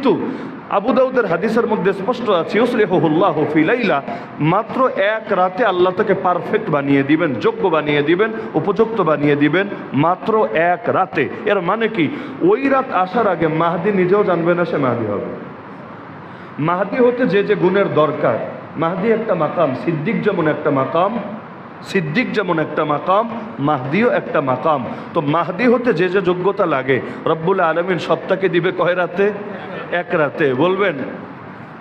কিন্তু আবু দাউদের হাদিসের মধ্যে স্পষ্ট আছে ইউসলিহুল্লাহ ফিলাইলা মাত্র এক রাতে আল্লাহ তাকে পারফেক্ট বানিয়ে দিবেন, যোগ্য বানিয়ে দিবেন, উপযুক্ত বানিয়ে দিবেন, মাত্র এক রাতে। এর মানে কি? ওই রাত আসার আগে মাহাদি নিজেও জানবে না সে মাহাদি হবে। মাহাদি হতে যে যে গুণের দরকার। মাহাদি একটা মাকাম, সিদ্দিক যেমন একটা মাকাম, সিদ্দিক যেমন একটা মাকাম, মাহদিও একটা মাকাম। তো মাহদি হতে যে যে যোগ্যতা লাগে, রব্বুল আলমিন সপ্তাহকে দিবে কয় রাতে? এক রাতে বলবেন,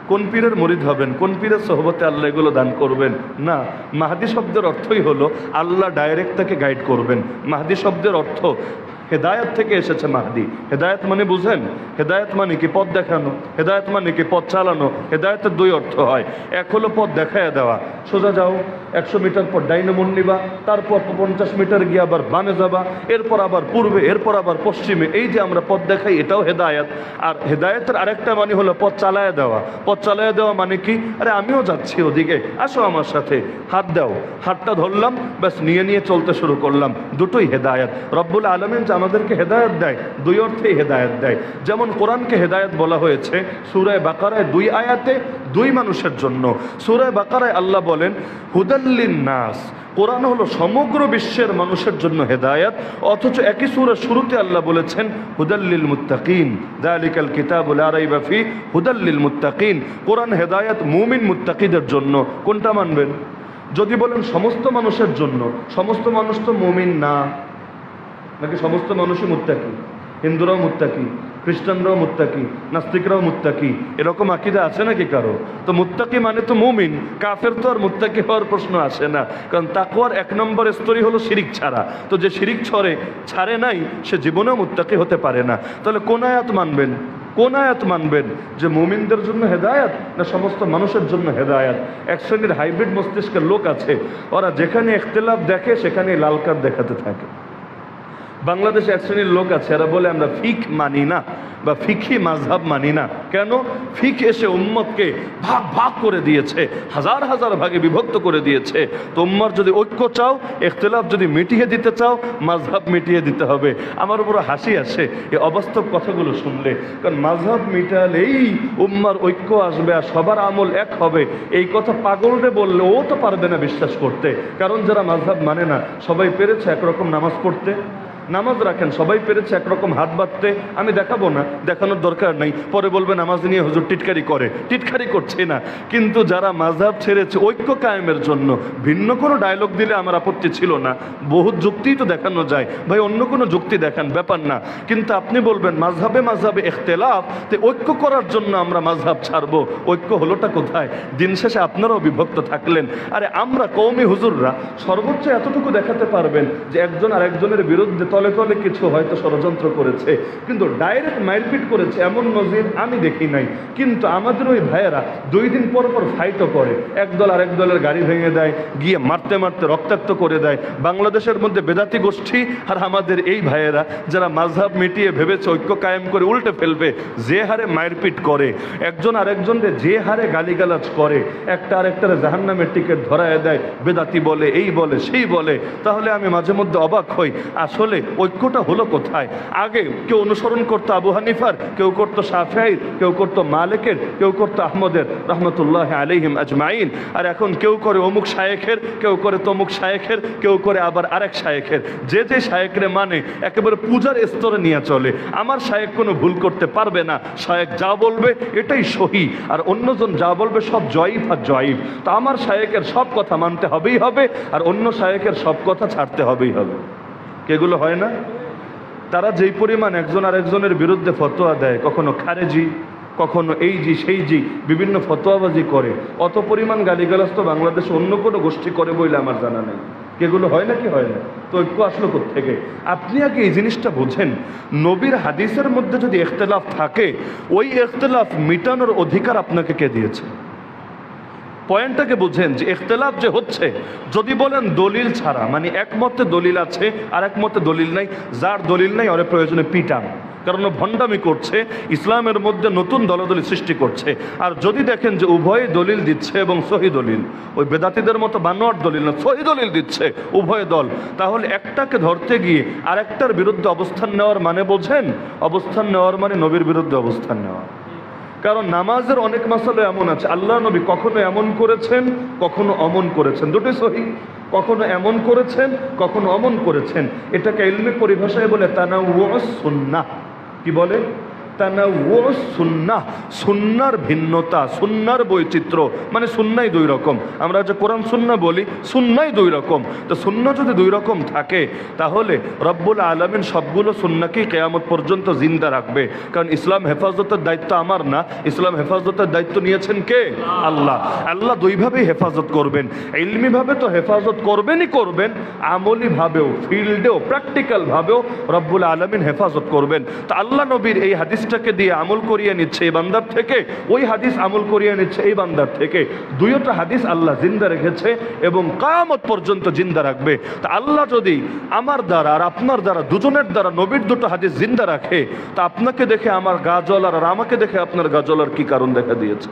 কোন পীরের মরিদ হবেন? কোন পীরের সহবতে আল্লাহ এগুলো দান করবেন? না, মাহাদি শব্দের অর্থই হলো আল্লাহ ডাইরেক্ট তাকে গাইড করবেন। মাহাদি শব্দের অর্থ, হেদায়ত থেকে এসেছে মাহদি। হেদায়ত মানে বুঝেন? হেদায়ত মানে কি? পথ দেখানো। হেদায়ত মানে কি? পথ চালানো। হেদায়তের দুই অর্থ হয়। এক হলো পথ দেখায় দেওয়া। সোজা যাও। একশো মিটার পর ডাইনে মন নিবা, তারপর পঞ্চাশ মিটার গিয়ে আবার বামে যাবা, এরপর আবার পূর্বে, এরপর আবার পশ্চিমে। এই যে আমরা পথ দেখাই, এটাও হেদায়ত। আর হেদায়তের আরেকটা মানে হলো পথ চালায় দেওয়া। পথ চালায় দেওয়া মানে কি? আরে আমিও যাচ্ছি ওদিকে। আসো আমার সাথে। হাত দাও। হাতটা ধরলাম, ব্যাস নিয়ে নিয়ে চলতে শুরু করলাম। দুটোই হেদায়ত। রব্বুল আলমিন যে আমাদেরকে হেদায়ত দেয়, দুই অর্থেই হেদায়ত দেয়। যেমন কোরআনকে হেদায়ত বলা হয়েছে সুরায় বাকারায় দুই আয়াতে দুই মানুষের জন্য। সুরায় বাকারায় আল্লাহ বলেন হুদাল্লিন নাস কোরআন হলো সমগ্র বিশ্বের মানুষের জন্য হেদায়াত, অথচ একই সুরের শুরুতে আল্লাহ বলেছেন হুদাল্লিল মুত্তাকিন দালিকাল কিতাবুল আরাইবাফি হুদাল্লিল মুত্তাকিন। কোরআন হেদায়াত মুমিন মুত্তাকিদের জন্য, কোনটা মানবেন? যদি বলেন সমস্ত মানুষের জন্য, সমস্ত মানুষ তো মুমিন না, নাকি সমস্ত মানুষই মুত্তাকি? হিন্দুরাও মুত্তাকি? খ্রিস্টানরাও মুত্তাকি, নাস্তিকরাও মুত্তাকি, এরকম আকিদা আছে নাকি কারও? তো মুত্তাকি মানে তো মুমিন, কাফের তো আর মুত্তাকি হওয়ার প্রশ্ন আসে না, কারণ তাকুয়ার এক নম্বর স্তরই হলো শিরিক ছাড়া। তো যে শিরিক ছড়ে, ছাড়ে নাই, সে জীবনেও মুত্তাকি হতে পারে না। তাহলে কোন আয়াত মানবেন? কোন আয়াত মানবেন যে মুমিনদের জন্য হেদায়াত না সমস্ত মানুষের জন্য হেদায়াত? এক শ্রেণির হাইব্রিড মস্তিষ্কের লোক আছে, ওরা যেখানে ইখতলাফ দেখে সেখানে লাল কার্ড দেখাতে থাকে। বাংলাদেশে এক শ্রেণির লোক আছে, এরা বলে আমরা ফিক মানি না বা ফিকি মাঝহাব মানি না। কেন? ফিক এসে উম্মতকে ভাগ ভাগ করে দিয়েছে, হাজার হাজার ভাগে বিভক্ত করে দিয়েছে। তো উম্মার যদি ঐক্য চাও, ইখতলাফ যদি মিটিয়ে দিতে চাও মাঝহাব মিটিয়ে দিতে হবে। আমার উপর হাসি আসে এই অবাস্তব কথাগুলো শুনলে। কারণ মাঝহাব মিটালেই উম্মার ঐক্য আসবে আর সবার আমল এক হবে। এই কথা পাগলরে বললে ও তো পারবে না বিশ্বাস করতে। কারণ যারা মাঝহাব মানে না, সবাই পেরেছে একরকম নামাজ পড়তে। নামাজ রাখেন, সবাই পেরেছে একরকম হাত বাঁধতে, আমি দেখাবো না, দেখানোর দরকার নাই। পরে বলবে নামাজ নিয়ে হুজুর টিটকারি করে। টিটকারি করছে না। কিন্তু যারা মাঝহাব ছেড়েছে, ঐক্য কায়েমের জন্য, ভিন্ন কোনো ডায়লগ দিলে আমার আপত্তি ছিল না। বহুত যুক্তিই তো দেখানো যায়। ভাই, অন্য কোনো যুক্তি দেখান, ব্যাপার না। কিন্তু আপনি বলবেন মাঝহাবে মাঝহাবে এখতেলাফ তো ঐক্য করার জন্য আমরা মাঝহাব ছাড়বো। ঐক্য হলোটা কোথায়? দিন শেষে আপনারাও বিভক্ত থাকলেন। আরে আমরা কৌমি হুজুররা সর্বোচ্চ এতটুকু দেখাতে পারবেন যে একজন আর একজনের বিরুদ্ধে তলে তলে কিছু হয়তো ষড়যন্ত্র করেছে, কিন্তু ডাইরেক্ট মারপিট করেছে এমন নজির আমি দেখি নাই। কিন্তু আমাদের ওই ভাইয়েরা দুই দিন পর পর ফাইটও করে। একদল আর এক দলের গাড়ি ভেঙে দেয়, গিয়ে মারতে মারতে রক্তাক্ত করে দেয়। বাংলাদেশের মধ্যে বেদাতি গোষ্ঠী আর আমাদের এই ভাইয়েরা যারা মাঝহাব মিটিয়ে ভেবেছে ঐক্য কায়েম করে উল্টে ফেলবে, যে হারে মারপিট করে, একজন আরেকজনকে যে হারে গালিগালাজ করে, একটা আরেকটারে জাহান্নামের টিকিট ধরায় দেয়, বেদাতি বলে, এই বলে, সেই বলে, তাহলে আমি মাঝে মধ্যে অবাক হই। আসলে ঐক্যটা হলো কোথায়? আগে কেউ অনুসরণ করতো আবু হানিফার, কেউ করতো সাফাইর কেউ করতো মালিকের, কেউ করতো আহমদের, রহমতুল্লাহ আলিহিম আজমাইন। আর এখন কেউ করে অমুক শায়েখের, কেউ করে তমুক শায়েখের, কেউ করে আবার আরেক শায়েখের। যে যে শায়েকরে মানে একেবারে পূজার স্তরে নিয়ে চলে। আমার শায়েক কোনো ভুল করতে পারবে না। শায়েক যা বলবে এটাই সহি। আর অন্যজন যা বলবে সব জয়ীফ আর জয়ীফ। তো আমার শায়েকের সব কথা মানতে হবেই হবে, আর অন্য শায়েকের সব কথা ছাড়তে হবেই হবে। এগুলো হয় না। তারা যেই পরিমাণ একজন আর একজনের বিরুদ্ধে ফতোয়া দেয়, কখনো খারেজি, কখনো এই জি, সেই জি, বিভিন্ন ফতোয়াবাজি করে। অত পরিমাণ গালিগালাজ তো বাংলাদেশে অন্য কোনো গোষ্ঠী করে বলে আমার জানা নেই। এগুলো হয় নাকি হয় না? তো ঐক্য আসলো থেকে আপনি আগে এই জিনিসটা বোঝেন। নবীর হাদিসের মধ্যে যদি এখতলাফ থাকে, ওই এখতলাফ মিটানোর অধিকার আপনাকে কে দিয়েছে? পয়েন্টটাকে বুঝেন যে ইখতলাফ যে হচ্ছে, যদি বলেন দলিল ছাড়া মানে একমতে দলিল আছে আর একমতে দলিল নাই, যার দলিল নাই অনেক প্রয়োজনে পিটান। কারণ ভণ্ডামি করছে, ইসলামের মধ্যে নতুন দলদলি সৃষ্টি করছে। আর যদি দেখেন যে উভয় দলিল দিচ্ছে এবং সহি দলিল, ওই বেদাতিদের মতো বানোয়ার দলিল না, সহি দলিল দিচ্ছে উভয় দল, তাহলে একটাকে ধরতে গিয়ে আরেকটার বিরুদ্ধে অবস্থান নেওয়ার মানে বোঝেন? অবস্থান নেওয়ার মানে নবীর বিরুদ্ধে অবস্থান নেওয়া। কারণ নামাজের অনেক মাসালো এমন আছে। আল্লাহ নবী কখনো এমন করেছেন, কখনো অমন করেছেন। দুটোই সহি। কখনো এমন করেছেন, কখনো অমন করেছেন। এটাকে ইলমি পরিভাষায় বলে তানা সুন্না কি বলে? সুন্নার ভিন্নতা, সুন্নার বৈচিত্র্য মানে সুন্নাই দুই রকম। আমরা যে কোরআন, সুন্না বলি, সুন্নাই দুই রকম। তো সুন্না যদি দুই রকম থাকে, তাহলে রব্বুল আলমিন সবগুলো সুন্নাকেই কেয়ামত পর্যন্ত জিন্দা রাখবে। কারণ ইসলাম হেফাজতের দায়িত্ব আমার না। ইসলাম হেফাজতের দায়িত্ব নিয়েছেন কে? আল্লাহ। আল্লাহ দুইভাবেই হেফাজত করবেন। ইলমিভাবে তো হেফাজত করবেনই করবেন, আমলিভাবেও, ফিল্ডেও, প্র্যাকটিক্যালভাবেও রব্বুল আলমিন হেফাজত করবেন। তা আল্লাহ নবীর এই হাদিসটাকে দিয়ে আমল করিয়ে নিচ্ছে এই বান্দার থেকে, ওই হাদিস আমল করিয়ে নিচ্ছে এই বান্দার থেকে। দুইটা হাদিস আল্লাহ জিন্দা রেখেছে এবং কামত পর্যন্ত জিন্দা রাখবে। তা আল্লাহ যদি আমার দ্বারা আর আপনার দ্বারা, দুজনের দ্বারা নবীর দুটো হাদিস জিন্দা রাখে, তা আপনাকে দেখে আমার গাজল আর আমাকে দেখে আপনার গাজল আর কি কারণ দেখা দিয়েছে?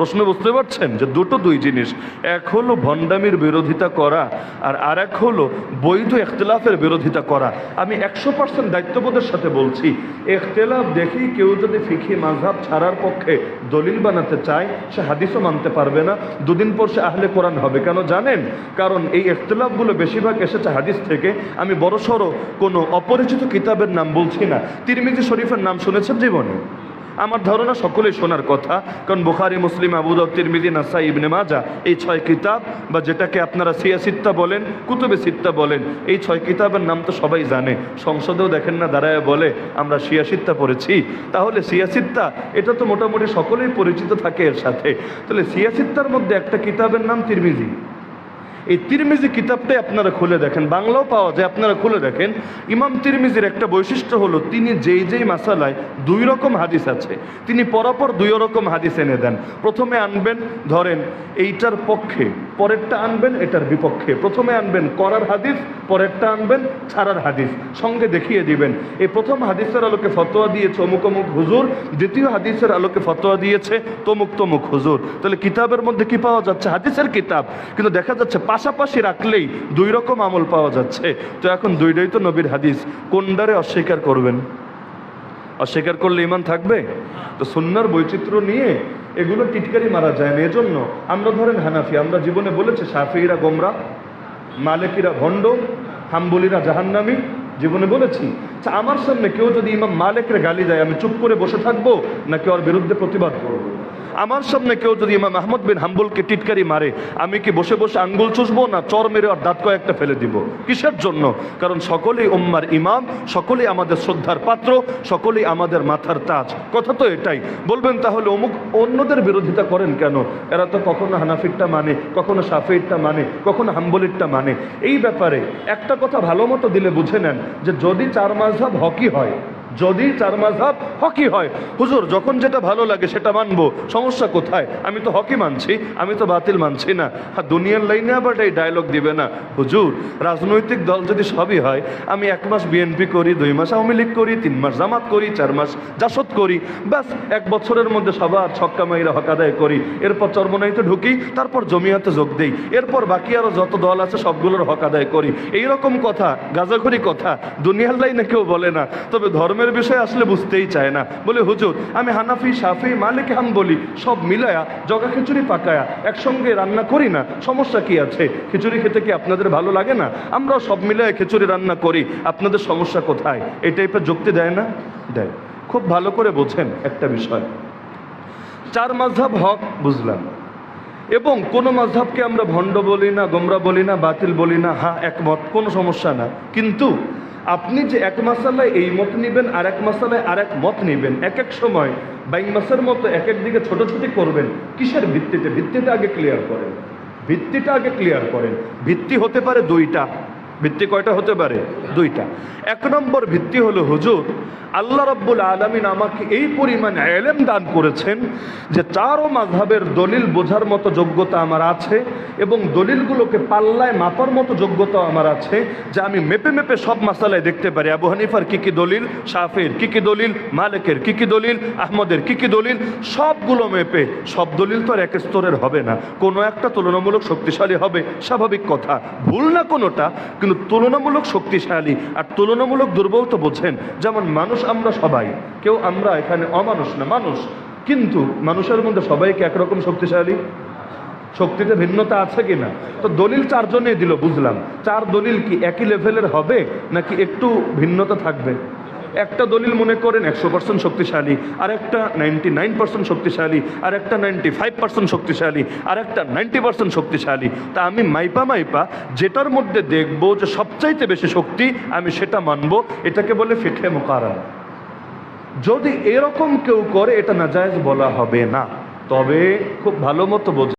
প্রশ্ন বুঝতে পারছেন যে দুটো দুই জিনিস। এক হলো ভণ্ডামির বিরোধিতা করা, আর আর এক হলো বৈধ এখতলাফের বিরোধিতা করা। আমি একশো পার্সেন্ট দায়িত্ববোধের সাথে বলছি এখতলাফ দেখি কেউ যদি ফিখি মাঝহাব ছাড়ার পক্ষে দলিল বানাতে চায়, সে হাদিসও মানতে পারবে না। দুদিন পর সে আহলে কোরআন হবে। কেন জানেন? কারণ এই এখতলাফগুলো বেশিরভাগ এসেছে হাদিস থেকে। আমি বড়সড় কোনো অপরিচিত কিতাবের নাম বলছি না। তিরমিজি শরীফের নাম শুনেছেন জীবনে? আমার ধারণা সকলেই শোনার কথা, কারণ বুখারি, মুসলিম আবুদ তিরমিদি নাসা ইবনে মাজা এই ছয় কিতাব, বা যেটাকে আপনারা সিয়াসিত্তা বলেন, কুতুবে সিত্তা বলেন, এই ছয় কিতাবের নাম তো সবাই জানে। সংসদেও দেখেন না, দাঁড়ায় বলে, আমরা সিয়াসিত্তা পড়েছি। তাহলে সিয়াসিত্তা এটা তো মোটামুটি সকলেই পরিচিত থাকে এর সাথে। তাহলে সিয়াসিত্তার মধ্যে একটা কিতাবের নাম তিরমিজি। এই তিরমিজি কিতাবটাই আপনারা খুলে দেখেন, বাংলাও পাওয়া যায়, আপনারা খুলে দেখেন। ইমাম তিরমিজির একটা বৈশিষ্ট্য হলো, তিনি যেই যেই মাসালায় দুই রকম হাদিস আছে, তিনি পরপর দুই রকম হাদিস এনে দেন। প্রথমে আনবেন, ধরেন, এইটার পক্ষে, পরেরটা আনবেন, এটার বিপক্ষে। প্রথমে আনবেন করার হাদিস, পরেরটা আনবেন ছাড়ার হাদিস। সঙ্গে দেখিয়ে দিবেন। এই প্রথম হাদিসের আলোকে ফতোয়া দিয়েছে অমুক অমুক হুজুর, দ্বিতীয় হাদিসের আলোকে ফতোয়া দিয়েছে তমুক তমুক হুজুর। তাহলে কিতাবের মধ্যে কি পাওয়া যাচ্ছে? হাদিসের কিতাব। কিন্তু দেখা যাচ্ছে পাশাপাশি রাখলেই দুই রকম আমল পাওয়া যাচ্ছে। তো এখন দুইটাই তো নবীর হাদিস। কোনটারে অস্বীকার করবেন? অস্বীকার করলে ইমান থাকবে? তো সুন্নার বৈচিত্র্য নিয়ে এগুলো টিটকারি মারা যায় না। এজন্য আমরা ধরেন হানাফি, আমরা জীবনে বলেছি সাফিরা গোমরা, মালিকিরা ভণ্ড, হাম্বলিরা জাহান্নামি। জীবনে বলেছি আমার সামনে কেউ যদি ইমাম মালিকের গালি দেয়, আমি চুপ করে বসে থাকব, নাকি ওর বিরুদ্ধে প্রতিবাদ করব? আমার সামনে কেউ যদি ইমাম আহমদ বিন হাম্বুলকে টিটকারি মারে, আমি কি বসে বসে আঙ্গুল চুষবো না চর মেরে আর দাঁত কয়েকটা ফেলে দিব? কিসের জন্য? কারণ সকলেই উম্মার ইমাম, সকলেই আমাদের শ্রদ্ধার পাত্র, সকলেই আমাদের মাথার তাজ। কথা তো এটাই। বলবেন তাহলে অমুক অন্যদের বিরোধিতা করেন কেন? এরা তো কখনো হানাফিরটা মানে কখনো সাফিরটা মানে কখনো হাম্বলিরটা মানে। এই ব্যাপারে একটা কথা ভালো মতো দিলে বুঝে নেন যে যদি চার মাস মাঝহাব হকি হয় যদি চার মাঝহাব হকি হয়। হুজুর, যখন যেটা ভালো লাগে সেটা মানবো। সমস্যা কোথায়? আমি তো হকি মানছি, আমি তো বাতিল মানছি না। আর দুনিয়ার লাইনে আবার এই ডায়লগ দিবে না। হুজুর, রাজনৈতিক দল যদি সবই হয়, আমি এক মাস বিএনপি করি, দুই মাস আওয়ামী লীগ করি, তিন মাস জামাত করি, চার মাস জাসদ করি, ব্যাস, এক বছরের মধ্যে সবার ছক্কা মাইরা হক আদায় করি। এরপর চর্মনাইতে ঢুকি, তারপর জমিয়াতে যোগ দেই। এরপর বাকি আরও যত দল আছে সবগুলোর হক আদায় করি। এইরকম কথা গাজাখড়ি কথা, দুনিয়ার লাইনে কেউ বলে না। তবে ধর্মের বিষয় আসলে বুঝতেই চায় না। বলে, হুজুর, আমি হানাফি সাফি মালিক হাম বলি সব মিলায়া জগা খিচুড়ি পাকায়া একসঙ্গে রান্না করি না। সমস্যা কি আছে? খিচুড়ি খেতে কি আপনাদের ভালো লাগে না? আমরাও সব মিলায় খিচুড়ি রান্না করি। আপনাদের সমস্যা কোথায়? এই টাইপের যুক্তি দেয় না? দেয়। খুব ভালো করে বোঝেন একটা বিষয়। চার মাঝহাব হক বুঝলাম। এবং কোনো মাঝহাবকে আমরা ভণ্ড বলি না, গোমরা বলি না, বাতিল বলি না হ্যাঁ একমত, কোনো সমস্যা না। কিন্তু আপনি যে এক মাসালায় এই মত নেবেন, আর এক মাসালায় আর এক মত নেবেন, এক এক সময় বাইক মাসের মতো এক এক দিকে ছোটোছুটি করবেন, কিসের ভিত্তিতে? ভিত্তিটা আগে ক্লিয়ার করেন। ভিত্তিটা আগে ক্লিয়ার করেন। ভিত্তি হতে পারে দুইটা। ভিত্তি কয়টা হতে পারে? দুইটা। এক নম্বর ভিত্তি হলো, হুজুর, আল্লাহ রব্বুল আলমিন আমাকে এই পরিমাণ এলেম দান করেছেন যে চারও মাঝহাবের দলিল বোঝার মতো যোগ্যতা আমার আছে এবং দলিলগুলোকে পাল্লায় মাপার মতো যোগ্যতা আমার আছে যে আমি মেপে মেপে সব মাসালায় দেখতে পারি। আবু হানিফার কী কী দলিল, শাফের কী কী দলিল, মালিকের কী কী দলিল, আহমদের কী কী দলিল, সবগুলো মেপে সব দলিল তো আর এক স্তরের হবে না। কোনো একটা তুলনামূলক শক্তিশালী হবে, স্বাভাবিক কথা। ভুল না কোনোটা কিন্তু তুলনামূলক শক্তিশালী আর তুলনামূলক দুর্বল তো বোঝেন। যেমন মানুষ আমরা সবাই। কেউ আমরা এখানে অমানুষ না, মানুষ। কিন্তু মানুষের মধ্যে সবাইকে একরকম শক্তিশালী? শক্তিতে ভিন্নতা আছে কি না তো দলিল চারজনে দিল, বুঝলাম। চার দলিল কি একই লেভেলের হবে নাকি একটু ভিন্নতা থাকবে? একটা দলিল মনে করেন একশো পার্সেন্ট শক্তিশালী, আর একটা নাইনটি নাইন পার্সেন্ট শক্তিশালী, আর একটা নাইনটি ফাইভ পার্সেন্ট শক্তিশালী, আর একটা নাইনটি পার্সেন্ট শক্তিশালী। তা আমি মাইপা মাইপা যেটার মধ্যে দেখব যে সবচাইতে বেশি শক্তি আমি সেটা মানবো, এটাকে বলে ফিখে মোকারা যদি এরকম কেউ করে, এটা নাজায়জ বলা হবে না। তবে খুব ভালো মতো বোঝ।